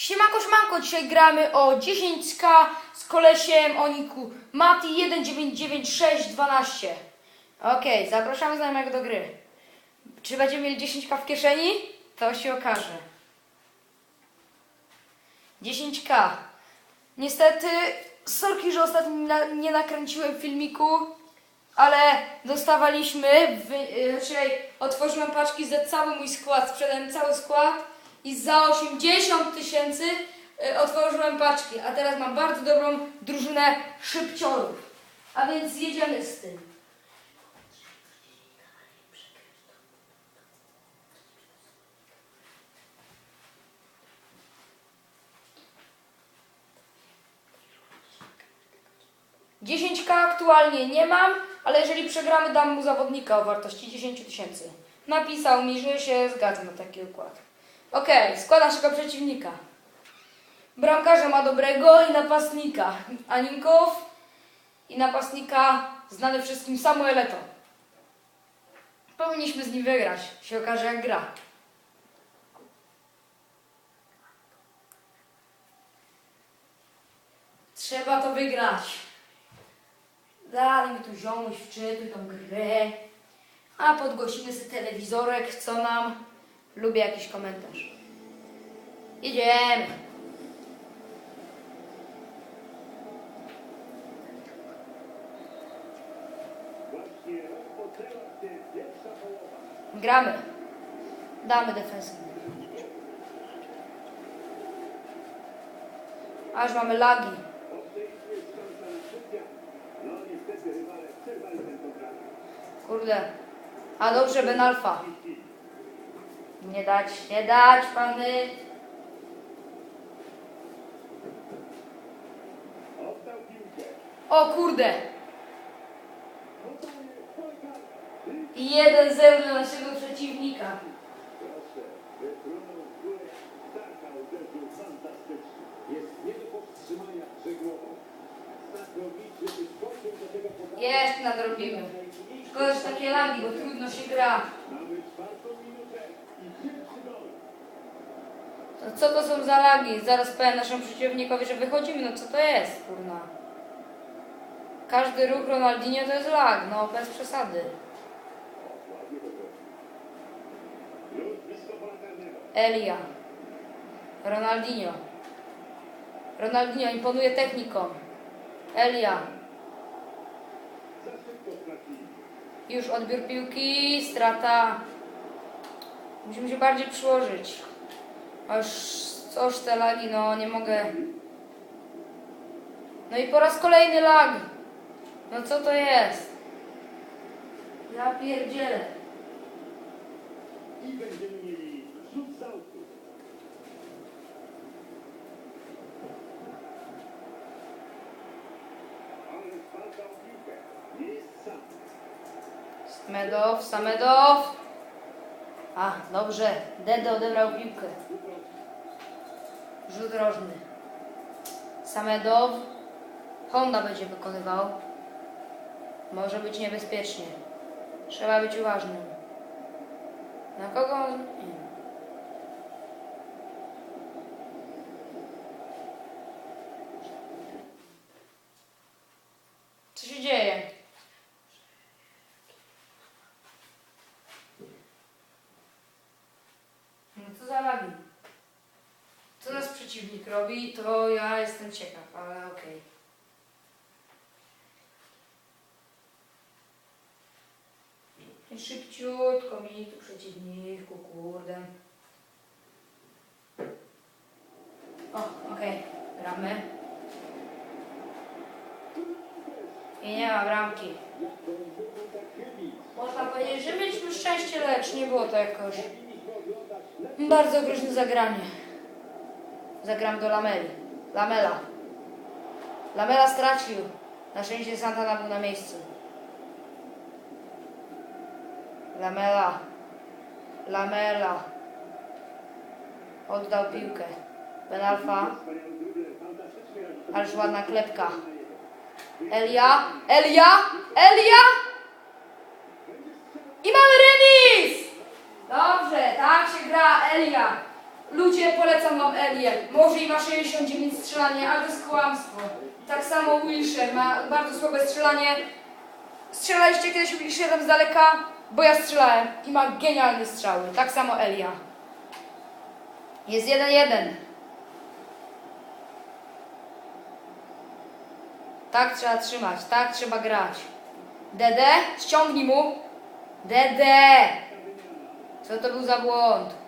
Siemanko, siemanko, dzisiaj gramy o 10k z kolesiem o niku Mati 199612. Okej, zapraszamy znajomego do gry. Czy będziemy mieli 10k w kieszeni? To się okaże. 10k. Niestety, sorki, że ostatnio nie na- nie nakręciłem filmiku, ale dostawaliśmy, w, y, czyli otworzyłem paczki za cały mój skład, sprzedałem cały skład i za 80 tysięcy y, otworzyłem paczki, a teraz mam bardzo dobrą drużynę szybciorów. A więc jedziemy z tym. Dziesięć k aktualnie nie mam, ale jeżeli przegramy, dam mu zawodnika o wartości 10 tysięcy. Napisał mi, że się zgadza na taki układ. Okej, skład naszego przeciwnika. Bramkarza ma dobrego i napastnika. Aninkow i napastnika znany wszystkim Samuel Eto'o. Powinniśmy z nim wygrać. Się okaże jak gra. Trzeba to wygrać. Dalej mi tu ziomuś wczytuj tą grę. A podgłosimy sobie telewizorek, co nam. Lubię jakiś komentarz. Idziemy. Gramy. Damy defensywnie. Aż mamy lagi. Kurde. A dobrze, Ben Alfa. Nie dać, nie dać, pany. O kurde. Podaje Polka. I 1-0 dla naszego przeciwnika. Jeszcze nadrobimy. Szkoda, że takie lagi, bo trudno się gra. Mamy czwartą minutę i pierwszy gol. Co to są za lagi? Zaraz powiem naszemu przeciwnikowi, że wychodzimy. No co to jest, kurna? Każdy ruch Ronaldinho to jest lag, no bez przesady. Elia. Ronaldinho. Ronaldinho imponuje techniką. Elia. Już odbiór piłki, strata. Musimy się bardziej przyłożyć. Aż coż te lagi, no nie mogę. No i po raz kolejny lag. No co to jest? Ja pierdzielę. I będziemy mieli rzut z autu. Ale piłkę. Samedow. A, dobrze. Dede odebrał piłkę. Rzut rożny. Samedow. Honda będzie wykonywał. Może być niebezpiecznie. Trzeba być uważnym. Na kogo on... Nie. Co się dzieje? No co za lagi? Co nasz przeciwnik robi, to ja jestem ciekaw, ale okej. Szybciutko mi tu przeciwniku, kurde. O, okej, gramy. I nie ma bramki. Można powiedzieć, że mieliśmy szczęście, lecz nie było to jakoś bardzo groźne zagranie. Zagram do Lameli. Lamela. Lamela stracił. Na szczęście Santana był na miejscu. Lamela. Lamela. Oddał piłkę. Ben Alfa. Ależ ładna klepka. Elia. Elia. Elia. I mamy remis! Dobrze, tak się gra Elia. Ludzie, polecam wam Elię. Może i ma 69 strzelanie, ale to jest kłamstwo. Tak samo Wilshire ma bardzo słabe strzelanie. Strzelaliście kiedyś Wilshire'em z daleka? Bo ja strzelałem i ma genialne strzały. Tak samo Elia. Jest 1-1. Tak trzeba trzymać, tak trzeba grać. Dede, ściągnij mu. Dede! Co to był za błąd?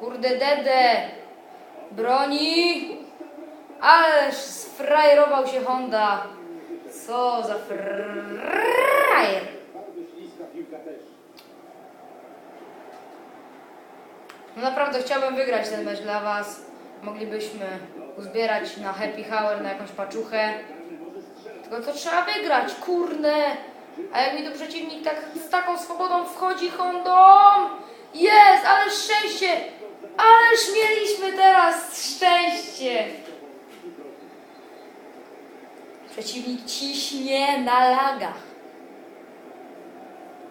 Kurde, Dede! Broni! Ależ sfrajerował się Honda. Co za frajer! No naprawdę chciałbym wygrać ten mecz dla Was. Moglibyśmy uzbierać na happy hour, na jakąś paczuchę. Tylko to trzeba wygrać, kurne! A jak mi tu przeciwnik tak z taką swobodą wchodzi Hondą! Jest, ale szczęście! Ależ mieliśmy teraz szczęście! Przeciwnik ciśnie na lagach.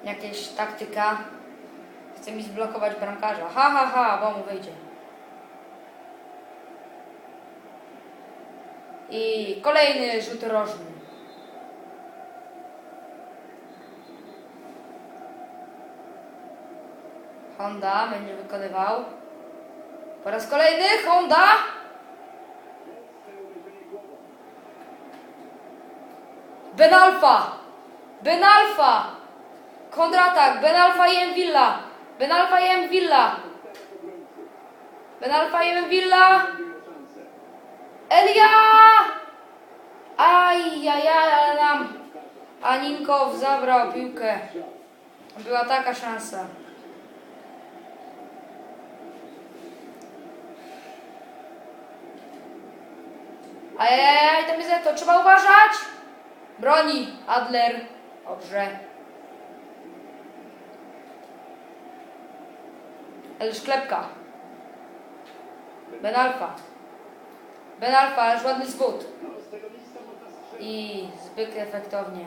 Jakieś taktyka. Chce mi zblokować bramkarza. Ha, ha, ha, bo mu wyjdzie. I kolejny rzut rożny. Honda będzie wykonywał. Po raz kolejny Honda. Benalfa. Benalfa. Kontratak. Benalfa i Villa. Benalfa i Villa. Benalfa i Villa. Elia! Ajajaj, ale nam Aninkow zabrał piłkę. Była taka szansa. Ajajaj, to jest to. Trzeba uważać. Broni Adler. Dobrze. El Szklepka. Benalfa. Benalfa, ależ ładny zwód. I zbyt efektownie.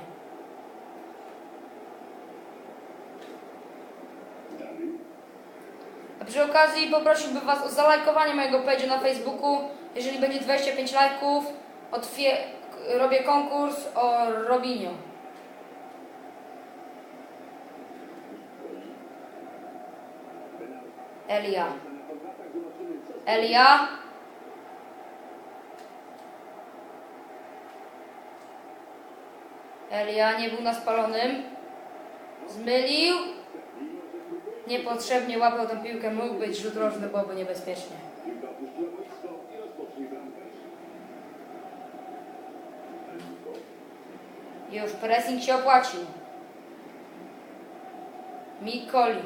Przy okazji poprosiłbym Was o zalajkowanie mojego page'a na Facebooku. Jeżeli będzie 25 lajków, otwie- robię konkurs o Robinio. Elia. Elia. Elia nie był na spalonym. Zmylił. Niepotrzebnie łapał tą piłkę. Mógł być rzut rożny, byłoby niebezpiecznie. Już pressing się opłacił. Mikoli.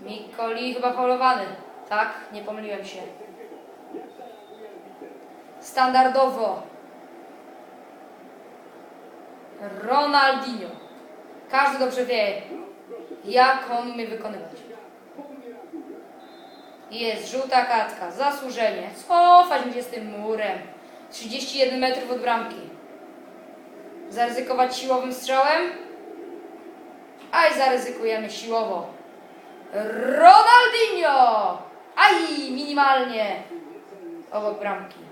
Mikoli chyba faulowany. Tak, nie pomyliłem się. Standardowo. Ronaldinho. Każdy dobrze wie, jak on umie wykonywać. Jest żółta kartka, zasłużenie. Cofać będzie z tym murem. 31 metrów od bramki. Zaryzykować siłowym strzałem? Aj, zaryzykujemy siłowo. Ronaldinho! Aj, minimalnie. Obok bramki.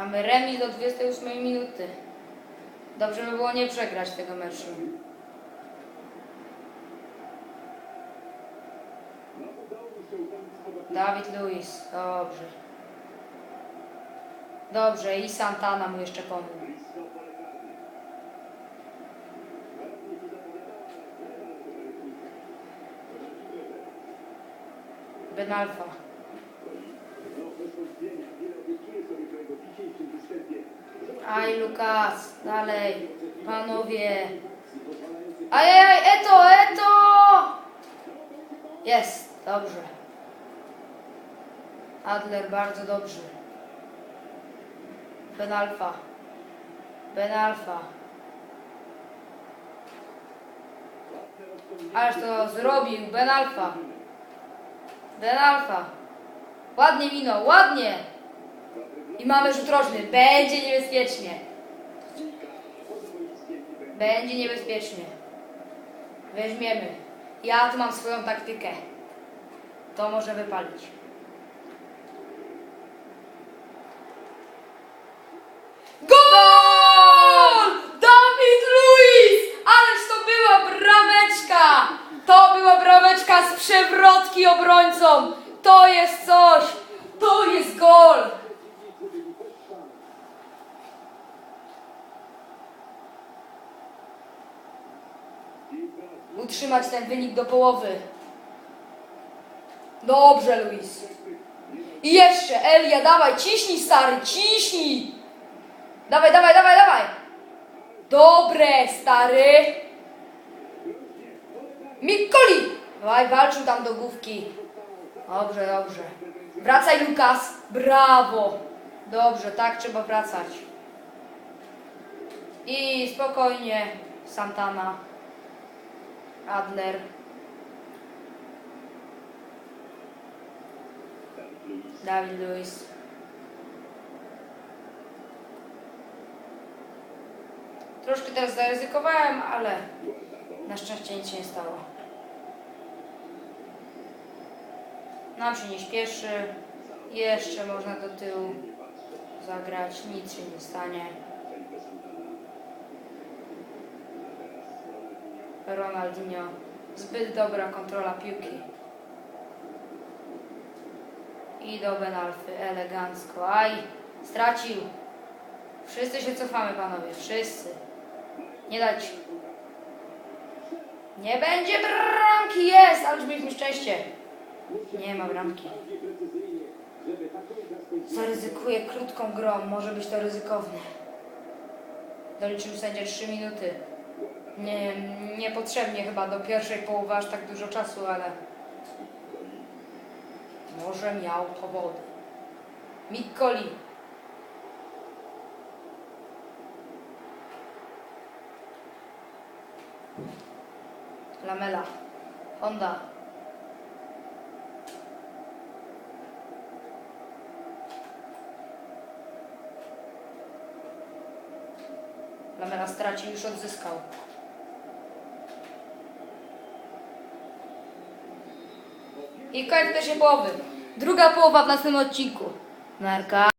Mamy remis do 28 minuty. Dobrze by było nie przegrać tego meczu. Dawid Luiz, dobrze. Dobrze, i Santana mu jeszcze pomógł. Blisko pole karne. Ładnie się zapowiadała, ale nie ma to ręcznika. Ben Alfa. No, bez wątpienia, wiele obiecuje sobie po jego dzisiejszym występie. Aj, Lukas, dalej. Panowie. Ajajaj, Eto, Eto! Jest, dobrze. Adler, bardzo dobrze. Ben Alfa. Ben Alfa. Ależ to zrobił, Ben Alfa. Ben Alfa. Ładnie minął, ładnie. I mamy rzut rożny. Będzie niebezpiecznie. Będzie niebezpiecznie. Weźmiemy. Ja tu mam swoją taktykę. To może wypalić. Gol! Dawid Luiz! Ależ to była brameczka! To była brameczka z przewrotki obrońcą! To jest coś! To jest gol! Utrzymać ten wynik do połowy. Dobrze, Luis. I jeszcze, Elia, dawaj, ciśnij, stary, ciśnij! Dawaj, dawaj, dawaj, dawaj! Dobre, stary! Mikoli! Dawaj, walczył tam do główki. Dobrze, dobrze. Wracaj, Lukas. Brawo. Dobrze, tak trzeba wracać. I spokojnie, Santana. Adler. Dawid Luiz. Troszkę teraz zaryzykowałem, ale na szczęście nic się nie stało. Nam się nie śpieszy. Jeszcze można do tyłu zagrać. Nic się nie stanie. Ronaldinho. Zbyt dobra kontrola piłki. I do Benalfy. Elegancko. Aj, stracił. Wszyscy się cofamy, panowie. Wszyscy. Nie dać. Nie będzie bramki. Jest, ale mieliśmy szczęście. Nie ma bramki. Zaryzykuję krótką grą. Może być to ryzykowne. Doliczył sędzia 3 minuty. Nie, niepotrzebnie chyba do pierwszej połowy aż tak dużo czasu, ale może miał powody. Mikkoli. Lamela. Honda. Lamela stracił, już odzyskał. I koniec pierwszej połowy. Druga połowa w następnym odcinku. Narka.